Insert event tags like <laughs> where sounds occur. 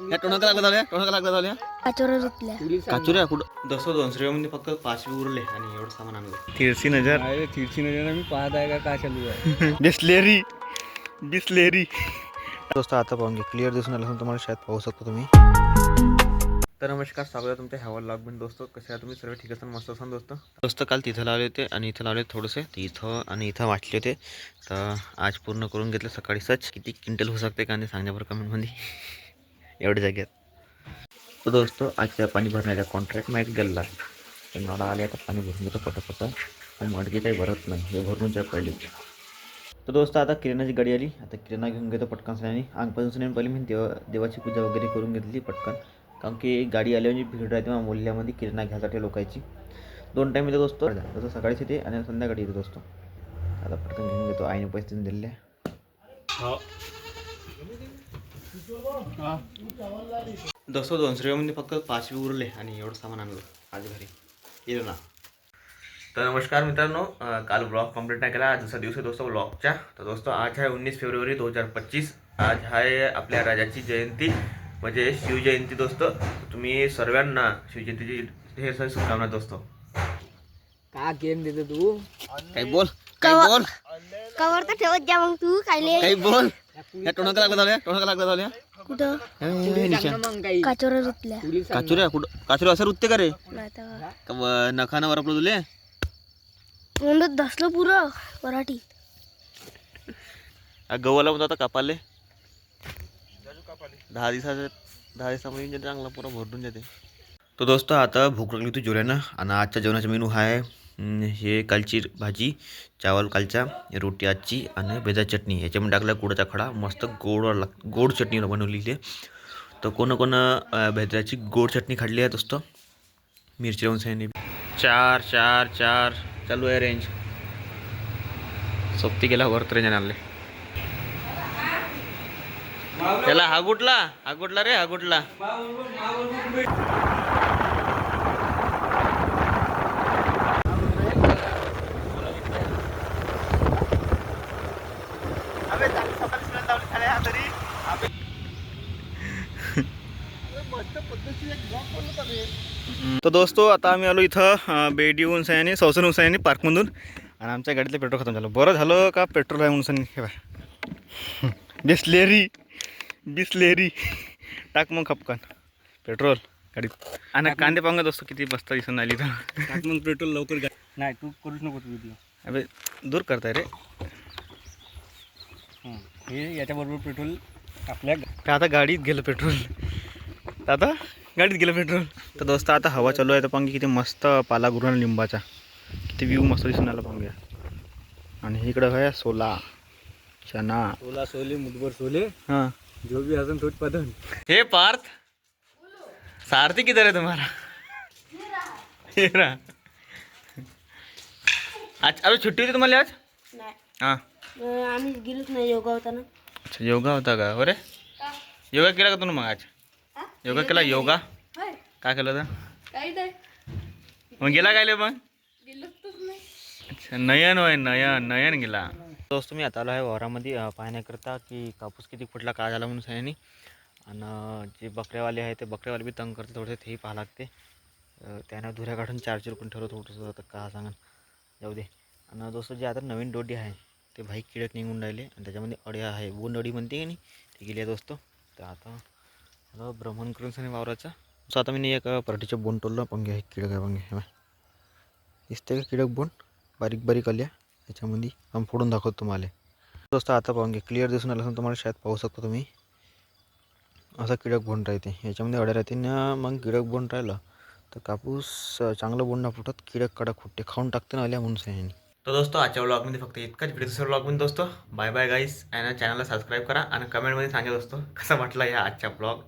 या टोणाका लागला झाल्या टोणाका लागला झाल्या काचोरा रुतल्या. काचुऱ्या कुठं? दसो दोनशे मध्ये फक्त पाच उरले आणि एवढं सामान आणलं. तिरसी नजर. अरे तिरची नजर मी पाहत आहे का काय चालू आहे. <laughs> बिस्लेरी. बिस्लेरी. दोस्त आता पाहून घे. क्लिअर दिसून आलं तुम्हाला शायद पाहू शकता तुम्ही. तर नमस्कार स्वागत आहे तुमच्या ह्यावर लॉग बिन दोस्त. कसे आहे तुम्ही? सर्व ठीक असाल मस्त असाल दोस्त? दोस्त काल तिथं लावले होते आणि इथं लावले थोडेसे. इथं आणि इथं वाटले होते. तर आज पूर्ण करून घेतलं सकाळी सच. किती क्विंटल होऊ शकते कांदे सांगण्या बरं कमेंटमध्ये एवढ्या जाग्यात तर दोस्त आजच्या पाणी भरण्याच्या कॉन्ट्रॅक्ट माहीत गेला तर मला आले आता पाणी भरून घेतो पटापट. पण मडकी काही भरत नाही हे भरून जा पहिले. तर दोस्त आता किराणाची गाडी आली. आता किराणा घेऊन घेतो पटकन सगळ्यांनी. अंगपासून पहिले मी देवा देवाची पूजा वगैरे करून घेतली पटकन. कारण की गाडी आली म्हणजे भीड राहते मग मूल्यामध्ये किराणा घ्यायसाठी लोकांची दोन टाईम येतो दोस्तो. तसं सकाळीच येते आणि संध्याकाळी येतो दोस्तो. आता पटकन घेऊन घेतो. आईने पैसे देऊन दिले दोस्तो दोनशे रुपयामध्ये फक्त पाच बी उरले आणि एवढं सामान आणलं. आज घरी. येलो ना. तर नमस्कार मित्रांनो काल ब्लॉग कंप्लीट नाही केला. आज दुसरा दिवस आहे दोस्तो ब्लॉगच्या तर दोस्तो आज आहे उन्नीस फेब्रुवारी दोन हजार पच्चीस. आज आहे आपल्या राजाची जयंती म्हणजे शिवजयंती दोस्त. तुम्ही सर्वांना शिवजयंतीची हे सर शुभकामना दोस्तो. का गेम देतो तू? काही बोल काही बोल. कवर तर ठेवत जा मग तू काही बोल. या टोणाका लागला झाल्या टोणाका लागला झाल्या कुठं? रुतल्या. काचुऱ्या कुठं? काचुऱ्या असं रुत्ते का रे? नखानं वर आपलं तुले धसलं पुरं पराठी आ, गव्हाला पण आता कापाले दहा दिवसाचे दहा दिवसामध्ये येऊन जाते चांगला पुरा भरून जाते. तो दोस्त आता भूक लागली होती जोऱ्यानं आणि आजच्या जेवणाचा मेनू हा आहे हे कालची भाजी चावल कालचा रोटी आजची आणि बेजा चटणी. याच्यामध्ये टाकला गुडाचा खडा मस्त गोड लाग गोड चटणी बनवलेली आहे. तर कोण कोण अं, भेजाची गोड चटणी खाल्ली आहे दोस्त मिरची लावून सैनी. चार चार चार. चालू आहे रेंज सोबती गेला वरत रेंज आणले. त्याला हा गुटला हा गुटला रे हा गुटला तर. दोस्तो आता आम्ही आलो इथं बेडी उंसायाने सौसन उंसायाने पार्कमधून. आणि आमच्या गाडीतलं पेट्रोल खतम झालं. बरं झालं का पेट्रोल आहे हे बाय बिस्लेरी. बिस्लेरी. टाक मग खपकन. पेट्रोल. गाडीत. आणि कांदे पाहून दोस्त किती बसता दिसून आली तर मग पेट्रोल लवकर नाही तू करूच नको तू व्हिडिओ अबे दूर करताय रे. हे याच्याबरोबर पेट्रोल आपल्या तर आता गाडीत गेलं पेट्रोल? आता गाडीत गेलं पेट्रोल? तर दोस्त आता हवा चालू आहे तर पांगी किती मस्त पाला गुरुन लिंबाचा. किती व्ह्यू मस्त दिसून आला पांग्या आणि इकडं आहे सोला चना. सोला सोले मुठभर सोले. हां. जो भी हसन तोच पदन हे पार्थ सारथी किधर है तुम्हारा हे रहा. आज अबे छुट्टी होती तुम्हाला आज? नाही. हां. आम्ही गेलोच नाही योगा होता ना अच्छा योगा होता का? अरे योगा केला का तुम्ही मग आज? योगा केला? योगा? काय केलं होतं? काही नाही. मग गेला काय मग? अच्छा नयन होय नयन नयन गेला. दोस्त मी आता आलो आहे वावरामध्ये अं, पाहण्याकरता की कापूस किती फुटला काय झाला म्हणून सयानी आणि अं, जे बकऱ्यावाले आहे ते बकऱ्यावाले बी तंग करते थोडंसं तेही पाहा लागते. अं, त्यानं धुऱ्या काढून चार चार पण ठेवलं थोडंसं तर का सांगा जाऊ दे. आणि दोस्त जे आता नवीन डोडी आहे ते भाई किडक निघून राहिले आणि त्याच्यामध्ये अड्या आहे. बोंड अडी म्हणते की नाही ते गेली आहे दोस्त. तर आता भ्रमण करून सनी वावराचा. जसं आता मी एक पराठीचं बोंड टोललं पंगे आहे किडक आहे पंगे हे दिसते का किडक बोंड बारीक बारीक आल्या. याच्यामध्ये आम्ही फोडून दाखवतो तुम्हाला. दोस्त आता पाहून घे क्लिअर दिसून आलं असेल तुम्हाला शायद पाहू शकता तुम्ही. असा किडक बोंड राहते. याच्यामध्ये अड्या राहते ना मग किडक बोंड राहिलं तर कापूस चांगलं बोंड ना फुटत किडक कडक फुटते. खाऊन टाकते ना आल्या म्हणून सह्याने तर दोस्तों आजच्या ब्लॉगमध्ये फक्त इतकाच. व्हिडिओ दुसऱ्या ब्लॉगमध्ये दोस्तों. बाय बाय गाईस आणि चॅनलला सबस्क्राईब करा. आणि कमेंटमध्ये सांगा दोस्तों कसा वाटला या आजचा ब्लॉग